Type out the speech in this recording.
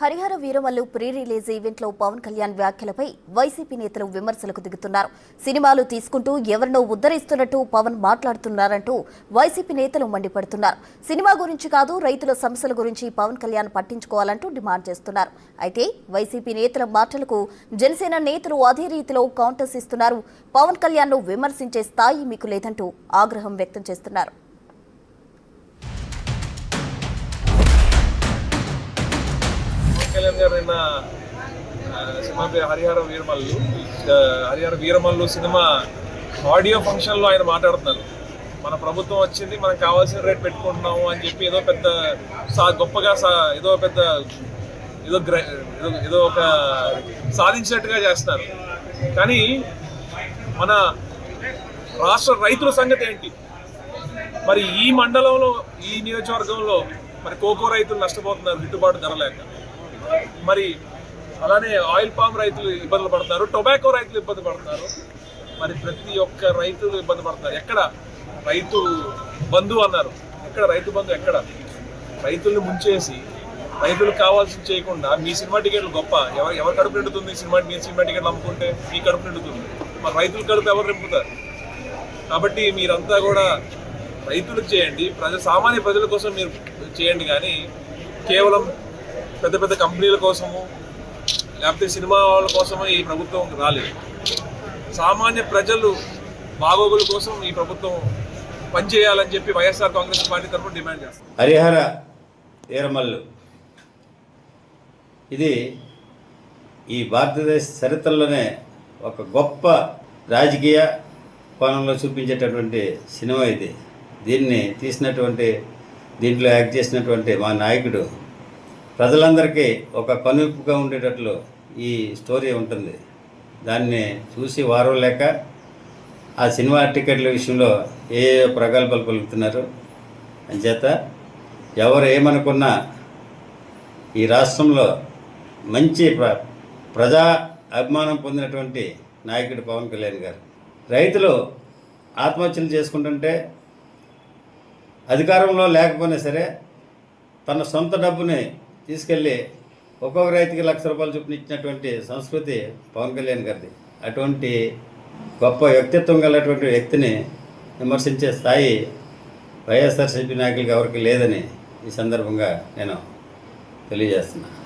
Harihara Veeramallu pre release ఈవెంట్లో పవన్ కళ్యాణ్ వ్యాఖ్యలపై YCP నేతలు విమర్శలకు దిగుతున్నారు. సినిమాలు తీసుకుంటూ ఎవరినో ఉద్ధరిస్తున్నట్టు పవన్ మాట్లాడుతున్నారంటూ వైసీపీ నేతలు మండిపడుతున్నారు. సినిమా గురించి కాదు రైతుల సమస్యల గురించి పవన్ కళ్యాణ్ పట్టించుకోవాలంటూ డిమాండ్ చేస్తున్నారు. అయితే వైసీపీ నేతల మాటలకు జనసేన నేతలు అదే రీతిలో కౌంటర్స్ ఇస్తున్నారు. పవన్ కళ్యాణ్ను విమర్శించే స్థాయి మీకు లేదంటూ ఆగ్రహం వ్యక్తం చేస్తున్నారు. గారు నిన్న సినిమా పేరు హరిహర వీరమల్లు. హరిహర వీరమల్లు సినిమా ఆడియో ఫంక్షన్లో ఆయన మాట్లాడుతున్నారు. మన ప్రభుత్వం వచ్చింది మనకు కావాల్సిన రేట్ పెట్టుకుంటున్నాము అని చెప్పి ఏదో పెద్ద సా గొప్పగా సా ఏదో పెద్ద ఏదో గ్ర ఏదో ఏదో ఒక సాధించినట్టుగా చేస్తున్నారు. కానీ మన రాష్ట్ర రైతుల సంగతి ఏంటి? మరి ఈ మండలంలో ఈ నియోజకవర్గంలో మరి కోకో రైతులు నష్టపోతున్నారు గిట్టుబాటు ధర లేక. మరి అలానే ఆయిల్ పామ్ రైతులు ఇబ్బందులు పడుతున్నారు టొబాకో రైతులు ఇబ్బంది పడుతున్నారు మరి ప్రతి ఒక్క రైతులు ఇబ్బంది పడుతున్నారు ఎక్కడ? రైతు బంధు అన్నారు. ఎక్కడ? రైతు బంధు ఎక్కడ? రైతుల్ని ముంచేసి రైతులకు కావాల్సింది చేయకుండా మీ సినిమా టికెట్లు గొప్ప. ఎవరు ఎవరు కడుపు నిండుతుంది సినిమా మీ సినిమా టికెట్లు అమ్ముకుంటే మీ కడుపు నిండుతుంది. మరి రైతుల కడుపు ఎవరు నింపుతారు? కాబట్టి మీరంతా కూడా రైతులకు చేయండి. ప్రజ సామాన్య ప్రజల కోసం మీరు చేయండి కానీ కేవలం పెద్ద పెద్ద కంపెనీల కోసము లేకపోతే సినిమా వాళ్ళ కోసము ఈ ప్రభుత్వం రాలేదు. సామాన్య ప్రజలు బాగోగుల కోసం ఈ ప్రభుత్వం పనిచేయాలని చెప్పి వైఎస్ఆర్ కాంగ్రెస్ పార్టీ తరఫున డిమాండ్ చేస్తాం హరిహర ఏరమల్లు. ఇది ఈ భారతదేశ చరిత్రలోనే ఒక గొప్ప రాజకీయ కోణంలో చూపించేటటువంటి సినిమా ఇది. దీన్ని తీసినటువంటి దీంట్లో యాక్ట్ చేసినటువంటి మా నాయకుడు ప్రజలందరికీ ఒక కనువిప్పుగా ఉండేటట్లు ఈ స్టోరీ ఉంటుంది. దాన్ని చూసి వారం లేక ఆ సినిమా టికెట్ల విషయంలో ఏ ఏ ప్రగల్భాలు పలుకుతున్నారు. అంచేత ఎవరు ఏమనుకున్నా ఈ రాష్ట్రంలో మంచి ప్ర ప్రజా అభిమానం పొందినటువంటి నాయకుడు పవన్ కళ్యాణ్ గారు. రైతులు ఆత్మహత్యలు చేసుకుంటుంటే అధికారంలో లేకపోయినా సరే తన సొంత డబ్బుని తీసుకెళ్ళి ఒక్కొక్క రైతుకి లక్ష రూపాయలు చొప్పున ఇచ్చినటువంటి సంస్కృతి పవన్ కళ్యాణ్ గారిది. అటువంటి గొప్ప వ్యక్తిత్వం గలటువంటి వ్యక్తిని విమర్శించే స్థాయి వైఎస్ఆర్సీపీ నాయకులకి ఎవరికి లేదని ఈ సందర్భంగా నేను తెలియజేస్తున్నాను